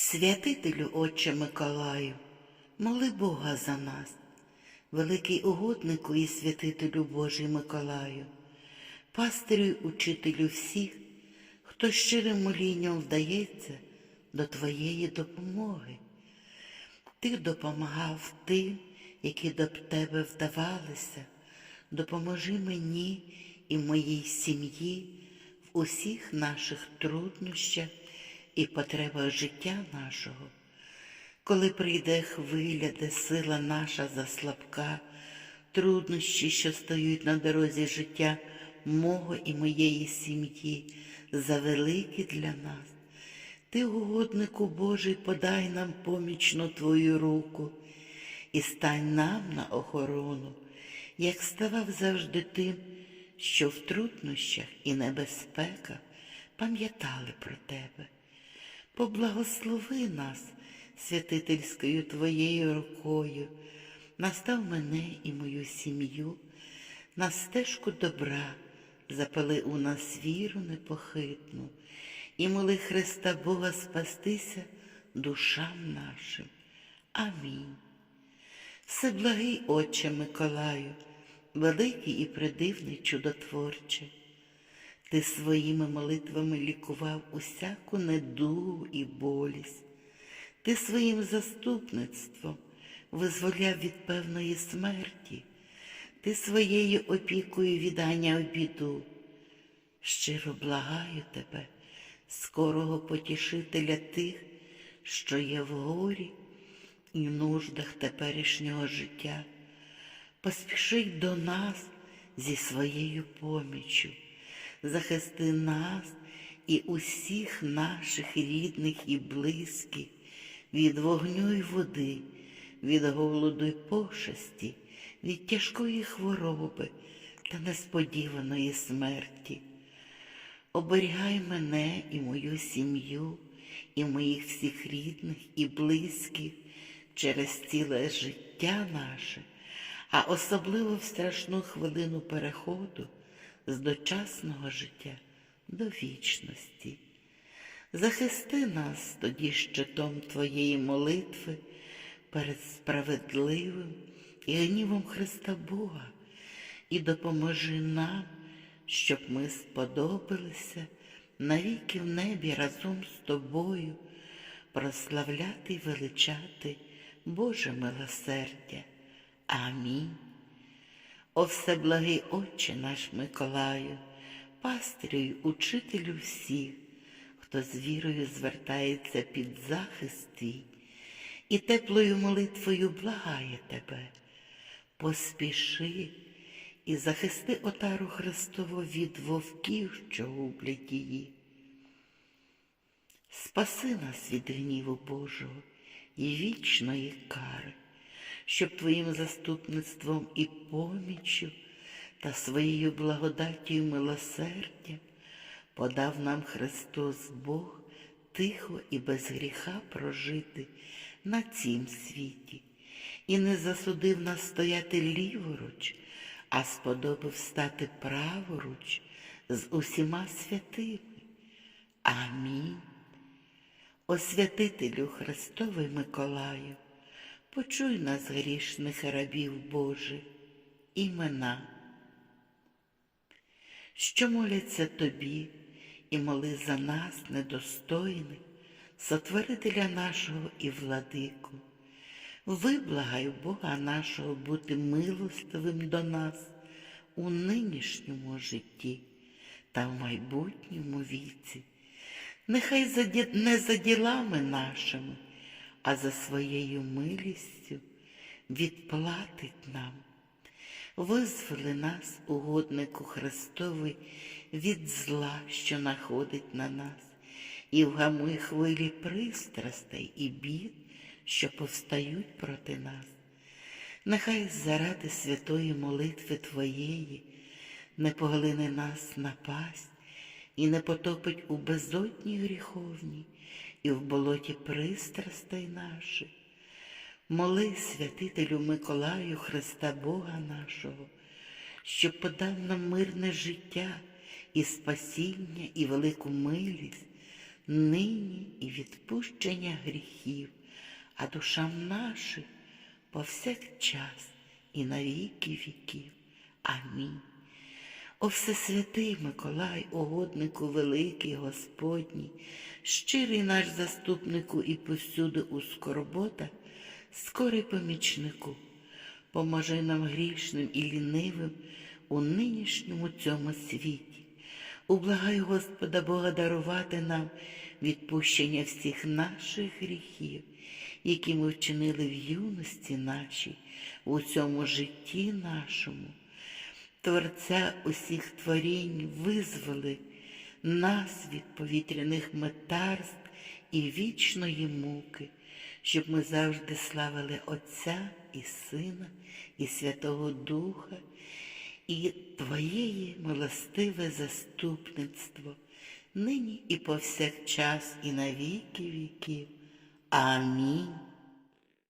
Святителю, Отче Миколаю, моли Бога за нас, великий угоднику і святителю Божий Миколаю, пастирю учителю всіх, хто щирим молінням вдається до Твоєї допомоги. Ти допомагав тим, які до тебе вдавалися. Допоможи мені і моїй сім'ї в усіх наших труднощах і потребах життя нашого. Коли прийде хвиля, де сила наша заслабка, труднощі, що стають на дорозі життя мого і моєї сім'ї, завеликі для нас. Ти, угоднику Божий, подай нам помічну Твою руку і стань нам на охорону, як ставав завжди тим, що в труднощах і небезпеках пам'ятали про Тебе. Поблагослови нас святительською Твоєю рукою, настав мене і мою сім'ю, на стежку добра, запали у нас віру непохитну, і моли Христа Бога спастися душам нашим. Амінь. Всеблагий Отче Миколаю, великий і придивний чудотворче. Ти своїми молитвами лікував усяку недугу і болість. Ти своїм заступництвом визволяв від певної смерті, ти своєю опікою відганяв біду. Щиро благаю тебе, скорого потішителя тих, що є в горі і в нуждах теперішнього життя. Поспіши до нас зі своєю поміччю захисти нас і усіх наших рідних і близьких від вогню й води, від голоду й пошесті, від тяжкої хвороби та несподіваної смерті. Оберігай мене і мою сім'ю, і моїх всіх рідних і близьких через ціле життя наше, а особливо в страшну хвилину переходу з дочасного життя до вічності. Захисти нас тоді щитом Твоєї молитви перед справедливим і гнівом Христа Бога і допоможи нам, щоб ми сподобалися навіки в небі разом з тобою, прославляти і величати Боже милосердя. Амінь. О всеблагий Отче наш Миколаю, пастирю учителю всіх, хто з вірою звертається під захист твій. І теплою молитвою благає тебе, поспіши і захисти отару Христову від вовків, що гублять її. Спаси нас від гніву Божого і вічної кари щоб Твоїм заступництвом і поміччю та своєю благодаттю і милосердя подав нам Христос Бог тихо і без гріха прожити на цім світі, і не засудив нас стояти ліворуч, а сподобав стати праворуч з усіма святими. Амінь. Освятителю Христовий Миколаю почуй нас грішних рабів Божих, імена, що моляться тобі і моли за нас, недостойних, сотворителя нашого і владику. Виблагай Бога нашого бути милостивим до нас у нинішньому житті та в майбутньому віці. Нехай не за ділами нашими а за своєю милістю відплатить нам. Визволи нас, угоднику Христовий, від зла, що находить на нас, і вгамуй хвилі пристрастей і бід, що повстають проти нас. Нехай заради святої молитви Твоєї не поглине нас напасть і не потопить у безодні гріховній, і в болоті пристрастей наших. Моли святителю Миколаю Христа Бога нашого, що подав нам мирне життя і спасіння, і велику милість нині і відпущення гріхів, а душам нашим повсякчас і на віки віків. Амінь. О Всесвятий Миколай, угоднику великий Господній, щирий наш заступнику і повсюди у скорботах, скорий помічнику, поможи нам грішним і лінивим у нинішньому цьому світі. Ублагай Господа Бога дарувати нам відпущення всіх наших гріхів, які ми вчинили в юності нашій, у цьому житті нашому. Творця усіх творінь визволи нас від повітряних метарств і вічної муки, щоб ми завжди славили Отця і Сина, і Святого Духа, і Твоєє милостиве заступництво, нині і повсякчас, і на віки віків. Амінь.